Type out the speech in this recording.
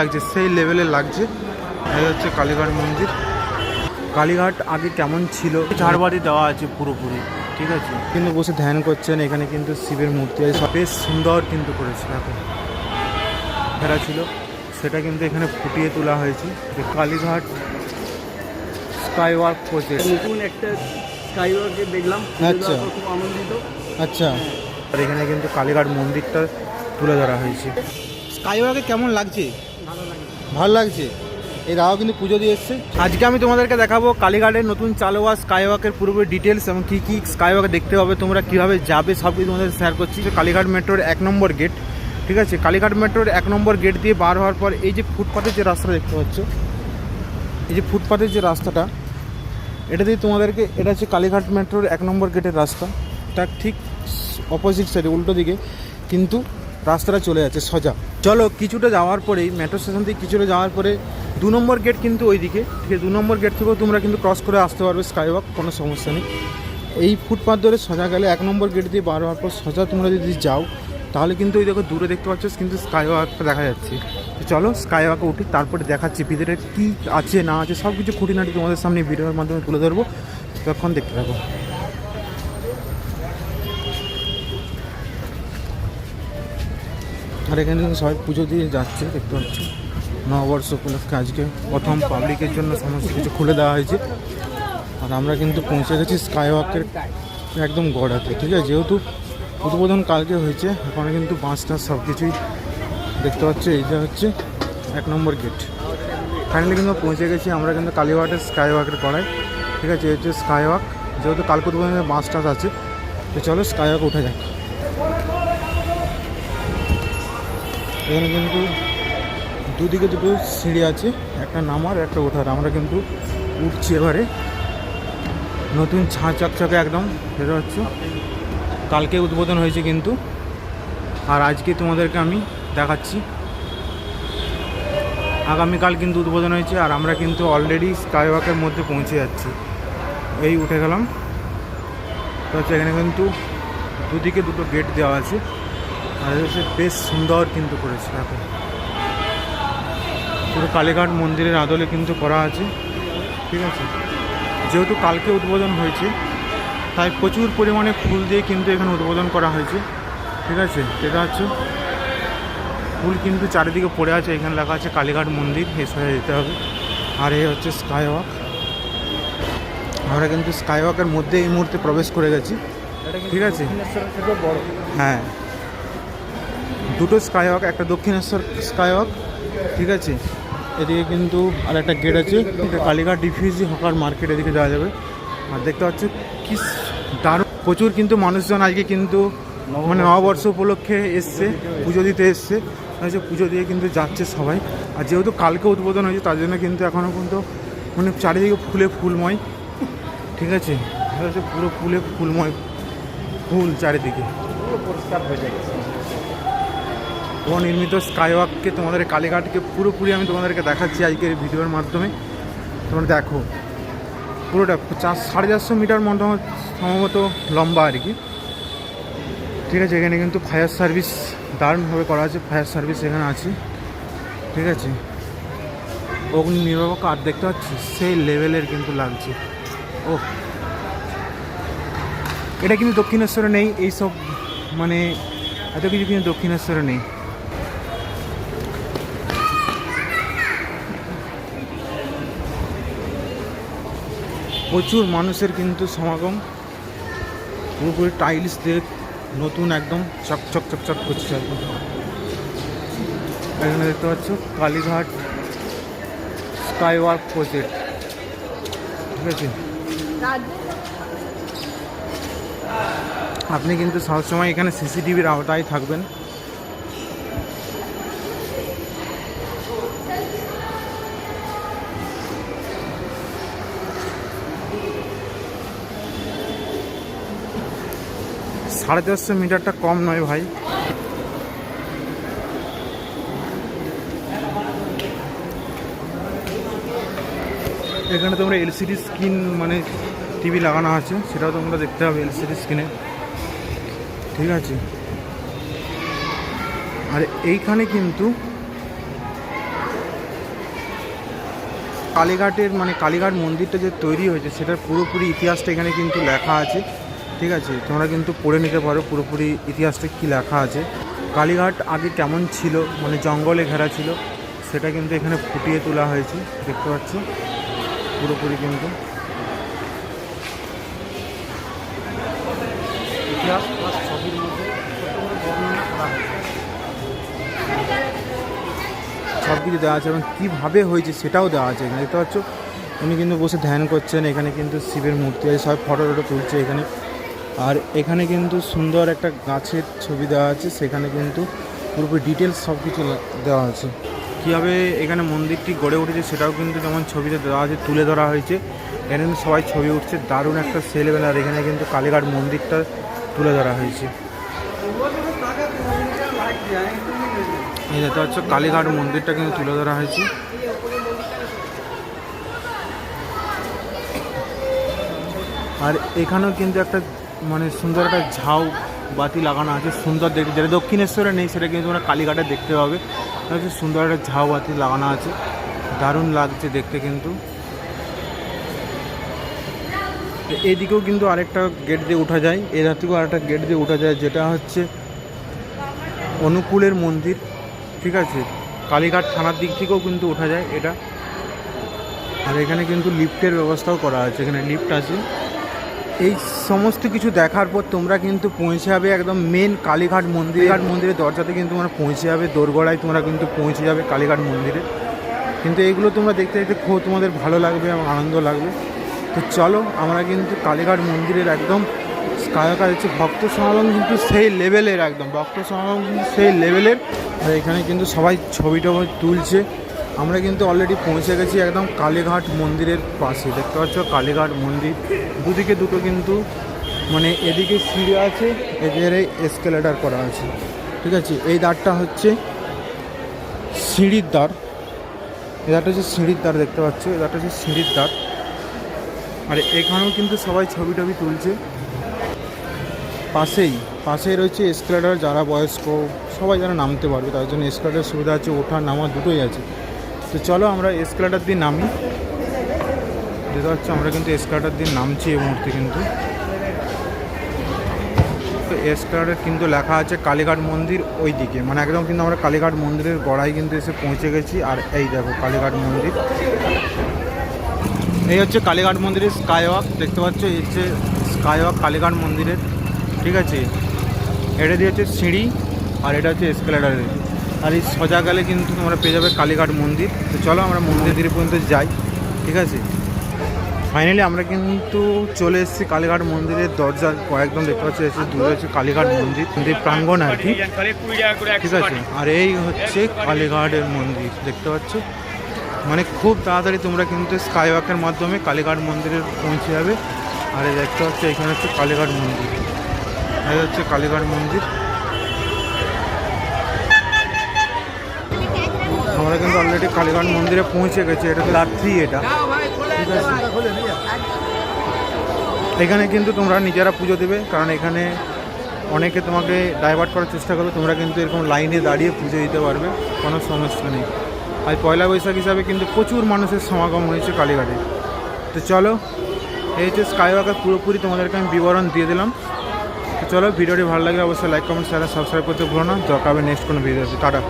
লাগছে সেই লেভেলে লাগছে। এই হচ্ছে কালীঘাট মন্দির। কালীঘাট আগে কেমন ছিল? ঝাড়বাতি দেওয়া আছে পুরোপুরি ঠিক আছে? কিন্তু বসে ধ্যান করছেন এখানে কিন্তু শিবের মূর্তি আছে। বেশ সুন্দর কিন্তু করেছে এখন ফেরা ছিল সেটা কিন্তু এখানে ফুটিয়ে তোলা হয়েছে। যে কালীঘাট স্কাই ওয়ার্ক প্রজেক্ট। নতুন একটা স্কাইওয়ার্কে দেখলাম আচ্ছা। খুব আনন্দিত। আচ্ছা। আর এখানে কিন্তু কালীঘাট মন্দিরটা তুলে ধরা হয়েছে। স্কাইওয়াকে কেমন লাগছে? ভালো লাগছে। এই রাও কিন্তু পুজো দিয়ে এসছে। আজকে আমি তোমাদেরকে দেখাবো কালীঘাটের নতুন চালু হওয়া স্কাইওয়াকের পুরোপুরি ডিটেলস এবং কী কী স্কাইওয়াকে দেখতে হবে, তোমরা কীভাবে যাবে সব কিছু তোমাদের শেয়ার করছি। কালীঘাট মেট্রোর এক নম্বর গেট ঠিক আছে? কালীঘাট মেট্রোর এক নম্বর গেট দিয়ে বার হওয়ার পর এই যে ফুটপাথের যে রাস্তা দেখতে পাচ্ছ, এই যে ফুটপাথের যে রাস্তাটা, এটা দিয়ে তোমাদেরকে, এটা হচ্ছে কালীঘাট মেট্রোর এক নম্বর গেটের রাস্তা। তার ঠিক অপোজিট সাইডে উল্টো দিকে। কিন্তু রাস্তাটা চলে যাচ্ছে সোজা। চলো, কিছুটা যাওয়ার পরেই মেট্রো স্টেশন থেকে কিছুটা যাওয়ার পরে দু নম্বর গেট কিন্তু ওইদিকে। ঠিক আছে, দু নম্বর গেট থেকেও তোমরা কিন্তু ক্রস করে আসতে পারবে স্কাইওয়াক কোনো সমস্যা নেই। এই ফুটপাথ ধরে সোজা গেলে এক নম্বর গেট দিয়ে বার হওয়ার পর সোজা তোমরা যদি যাও, তাহলে কিন্তু ওই দেখো দূরে দেখতে পাচ্ছ, কিন্তু স্কাইওয়াকটা দেখা যাচ্ছে। তো চলো স্কাইওয়াকে উঠি তারপরে দেখাচ্ছি ভিতরে কী আছে, না আছে সব কিছু খুঁটিনাটি তোমাদের সামনে ভিডিওর মাধ্যমে তুলে ধরবো। তখন দেখতে থাকো। আর এখানে সবাই পুজো দিয়ে যাচ্ছে, দেখতে পাচ্ছি নববর্ষ উপলক্ষে আজকে প্রথম পাবলিকের জন্য সমস্ত কিছু খুলে দেওয়া হয়েছে। আর আমরা কিন্তু পৌঁছে গেছি স্কাইওয়াকের একদম গড়াতে, ঠিক আছে? যেহেতু উদ্বোধন কালকে হয়েছে, এখন কিন্তু বাস টাস সব কিছুই দেখতে পাচ্ছি। এইটা হচ্ছে এক নম্বর গেট ফাইনালি কিন্তু পৌঁছে গেছি আমরা কিন্তু কালীঘাটের স্কাইওয়াকের কড়াই ঠিক আছে? এই হচ্ছে স্কাইওয়াক যেহেতু কালকে উদ্বোধনের বাস টাস আছে, তো চলো স্কাইওয়াক উঠে যাক। এখানে কিন্তু দুদিকে দুটো সিঁড়ি আছে, একটা নামার, একটা ওঠার। আমরা কিন্তু উঠছি এবারে। নতুন ছা চকচকে একদম, সেটা হচ্ছে কালকে উদ্বোধন হয়েছে কিন্তু। আর আজকে তোমাদেরকে আমি দেখাচ্ছি। আগামীকাল কিন্তু উদ্বোধন হয়েছে, আর আমরা কিন্তু অলরেডি স্কাইওয়াকের মধ্যে পৌঁছে যাচ্ছি। এই উঠে গেলাম। তো হচ্ছে এখানে কিন্তু দুদিকে দুটো গেট দেওয়া আছে। আর হচ্ছে বেশ সুন্দর কিন্তু করেছে দেখো। পুরো কালীঘাট মন্দিরের আদলে কিন্তু করা আছে ঠিক আছে? যেহেতু কালকে উদ্বোধন হয়েছে তাই প্রচুর পরিমাণে ফুল দিয়ে কিন্তু এখানে উদ্বোধন করা হয়েছে ঠিক আছে? এটা হচ্ছে ফুল কিন্তু চারিদিকে পড়ে আছে এখানে লেখা আছে কালীঘাট মন্দির সাইডে যেতে হবে। আর এই হচ্ছে স্কাই ওয়াক। আমরা কিন্তু স্কাই ওয়াকের মধ্যে এই মুহূর্তে প্রবেশ করে গেছি ঠিক আছে? হ্যাঁ। দুটো স্কাইওয়াক একটা দক্ষিণেশ্বর স্কাইওয়াক ঠিক আছে? এদিকে কিন্তু আর একটা গেট আছে, এটা কালীঘাট ডিফিউজি হকার মার্কেট এদিকে যাওয়া যাবে। আর দেখতে পাচ্ছ কি দারুণ, প্রচুর কিন্তু মানুষজন আজকে কিন্তু মানে নববর্ষ উপলক্ষে এসছে, পুজো দিতে এসছে। হচ্ছে পুজো দিয়ে কিন্তু যাচ্ছে সবাই। আর যেহেতু কালকে উদ্বোধন হয়েছে, তার জন্য কিন্তু এখনও কিন্তু মানে চারিদিকে ফুলে ফুলময়। ঠিক আছে পুরো ফুলে ফুলময়, ফুল চারিদিকে। পুরো পরিষ্কার হয়ে যায় নির্মিত স্কাইওয়াককে তোমাদের কালীঘাটকে পুরোপুরি আমি তোমাদেরকে দেখাচ্ছি আজকের ভিডিওর মাধ্যমে। তোমরা দেখো, পুরোটা চার, সাড়ে চারশো মিটার মোটামুটি সম্ভবত লম্বা আর কি। ঠিক আছে, এখানে কিন্তু ফায়ার সার্ভিস দারুণভাবে করা আছে ফায়ার সার্ভিস এখানে আছে। ঠিক আছে অগ্নি নির্বাপক আর দেখতে পাচ্ছি, সেই লেভেলের কিন্তু লাগছে। ও এটা কিন্তু দক্ষিণেশ্বরে নেই, এইসব মানে এত কিছু কিন্তু দক্ষিণেশ্বরে নেই। প্রচুর মানুষের কিন্তু সমাগম। পুরোপুরি টাইলস দিয়ে নতুন একদম চকচক চকচক করছে এখানে দেখতে পাচ্ছ কালীঘাট স্কাই ওয়ার্ক প্রজেক্ট। ঠিক আছে? আপনি কিন্তু সবসময় এখানে সিসিটিভির আওতায় থাকবেন। সাড়ে চারশো মিটারটা কম নয় ভাই। এখানে তোমরা এলসিডি স্ক্রিন মানে টিভি লাগানো আছে, সেটাও তোমরা দেখতে হবে এলসিডি স্ক্রিনে ঠিক আছে। আর এইখানে কিন্তু কালীঘাটের মানে কালীঘাট মন্দিরটা যে তৈরি হয়েছে, সেটার পুরোপুরি ইতিহাসটা এখানে কিন্তু লেখা আছে। ঠিক আছে, তোমরা কিন্তু পড়ে নিতে পারো, পুরোপুরি ইতিহাসটা কী লেখা আছে। কালীঘাট আগে কেমন ছিল মানে জঙ্গলে ঘেরা ছিল, সেটা কিন্তু এখানে ফুটিয়ে তোলা হয়েছে, দেখতে পাচ্ছ? পুরোপুরি কিন্তু। সব কিছু দেওয়া আছে এবং কীভাবে হয়েছে সেটাও দেওয়া আছে এখানে, দেখতে পাচ্ছ? উনি কিন্তু বসে ধ্যান করছেন, এখানে কিন্তু শিবের মূর্তি আছে সব ফটো টটো তুলছে এখানে। আর এখানে কিন্তু সুন্দর একটা গাছের ছবি দেওয়া আছে, সেখানে কিন্তু পুরোপুরি ডিটেলস সব কিছু দেওয়া আছে। কীভাবে এখানে মন্দিরটি গড়ে উঠেছে সেটাও কিন্তু যেমন ছবিতে দেওয়া আছে, তুলে ধরা হয়েছে। এখানে কিন্তু সবাই ছবি উঠছে, দারুণ একটা সেলেবেল, আর এখানে কিন্তু কালীঘাট মন্দিরটা তুলে ধরা হয়েছে। এই দেখতে পাচ্ছ, কালীঘাট মন্দিরটা কিন্তু তুলে ধরা হয়েছে। আর এখানেও কিন্তু একটা মানে সুন্দর একটা ঝাউ বাতি লাগানো আছে, সুন্দর দেখতে। যেটা দক্ষিণেশ্বরে নেই, সেটা কিন্তু তোমরা কালীঘাটে দেখতে পাবে। সুন্দর একটা ঝাউ বাতি লাগানো আছে। দারুণ লাগছে দেখতে কিন্তু। এদিকেও কিন্তু আরেকটা গেট দিয়ে ওঠা যায়। এর থেকেও আরেকটা গেট দিয়ে ওঠা যায়, যেটা হচ্ছে অনুকূলের মন্দির। ঠিক আছে? কালীঘাট থানার দিক থেকেও কিন্তু ওঠা যায় এটা। আর এখানে কিন্তু লিফটের ব্যবস্থাও করা আছে। এখানে লিফট আছে। এই সমস্ত কিছু দেখার পর তোমরা কিন্তু পৌঁছে যাবে একদম মেন কালীঘাট মন্দির। ঘাট মন্দিরের দরজাতে কিন্তু তোমরা পৌঁছে যাবে, দোরগোড়ায় তোমরা কিন্তু পৌঁছে যাবে কালীঘাট মন্দিরে। কিন্তু এইগুলো তোমরা দেখতে দেখতে খুব তোমাদের ভালো লাগবে এবং আনন্দ লাগবে। তো চলো, আমরা কিন্তু কালীঘাট মন্দিরের একদম কায়াকা হচ্ছে ভক্ত সমাগম কিন্তু সেই লেভেলের একদম। ভক্ত সমাগম কিন্তু সেই লেভেলের আর এখানে কিন্তু সবাই ছবি টবি তুলছে। আমরা কিন্তু অলরেডি পৌঁছে গেছি একদম কালীঘাট মন্দিরের পাশে। দেখতে পাচ্ছ কালীঘাট মন্দির। দুদিকে দুটো কিন্তু মানে এদিকে সিঁড়ি আছে, এদিকে এসকেলেটার করা আছে। ঠিক আছে? এই দ্বারটা হচ্ছে সিঁড়ির দ্বার। এই দ্বারটা হচ্ছে সিঁড়ির দ্বার দেখতে পাচ্ছ। এই দ্বারটা হচ্ছে সিঁড়ির দ্বার। আর এখানেও কিন্তু সবাই ছবি টবি তুলছে। পাশেই পাশেই রয়েছে এসকেলেটার যারা বয়স্ক, সবাই যারা নামতে পারবে, তার জন্য এসকেলেটার সুবিধা আছে ওঠা নামা দুটোই আছে। তো চলো আমরা এসকেলেটার দিয়ে নামি। যেটা হচ্ছে আমরা কিন্তু এসকেলেটার দিয়ে নামছি এই মুহূর্তে কিন্তু। তো এসকেলেটার কিন্তু লেখা আছে কালীঘাট মন্দির ওই দিকে মানে একদম কিন্তু আমরা কালীঘাট মন্দিরের গড়ায় কিন্তু এসে পৌঁছে গেছি। আর এই দেখো কালীঘাট মন্দির। এই হচ্ছে কালীঘাট মন্দিরের স্কাই ওয়াক দেখতে পাচ্ছ, এই হচ্ছে স্কাই ওয়াক কালীঘাট মন্দিরের। ঠিক আছে? এটা দিয়ে হচ্ছে সিঁড়ি, আর এটা হচ্ছে এসকেলেটারের আর এই সোজা গেলে কিন্তু তোমরা পেয়ে যাবে কালীঘাট মন্দির। তো চলো আমরা মন্দির পর্যন্ত যাই, ঠিক আছে? ফাইনালি আমরা কিন্তু চলে এসেছি কালীঘাট মন্দিরের দরজার কয়েকদম দেখতে পাচ্ছি, এসে দূরে হচ্ছে কালীঘাট মন্দির মন্দির প্রাঙ্গণ আর কি। ঠিক আছে? আর এই হচ্ছে কালীঘাটের মন্দির, দেখতে পাচ্ছ? মানে খুব তাড়াতাড়ি তোমরা কিন্তু স্কাই ওয়াকের মাধ্যমে কালীঘাট মন্দিরে পৌঁছে যাবে। আর এই দেখতে পাচ্ছ, এখানে হচ্ছে কালীঘাট মন্দির। এই হচ্ছে কালীঘাট মন্দির। আমরা কিন্তু অলরেডি কালীঘাট মন্দিরে পৌঁছে গেছি, এটা তো রাত্রি এটা। ঠিক আছে? এখানে কিন্তু তোমরা নিজেরা পুজো দেবে, কারণ এখানে অনেকে তোমাকে ডাইভার্ট করার চেষ্টা করবে তোমরা কিন্তু এরকম লাইনে দাঁড়িয়ে পুজো দিতে পারবে, কোনো সমস্যা নেই। আর পয়লা বৈশাখ হিসাবে কিন্তু প্রচুর মানুষের সমাগম হয়েছে কালীঘাটে। তো চলো, এই হচ্ছে স্কাইওয়াকের পুরোপুরি তোমাদেরকে আমি বিবরণ দিয়ে দিলাম। তো চলো, ভিডিওটি ভালো লাগলে অবশ্যই লাইক কমেন্ট শেয়ার সাবস্ক্রাইব করতে ভুলো না। দরকার হবে নেক্সট কোনো ভিডিও টাটা।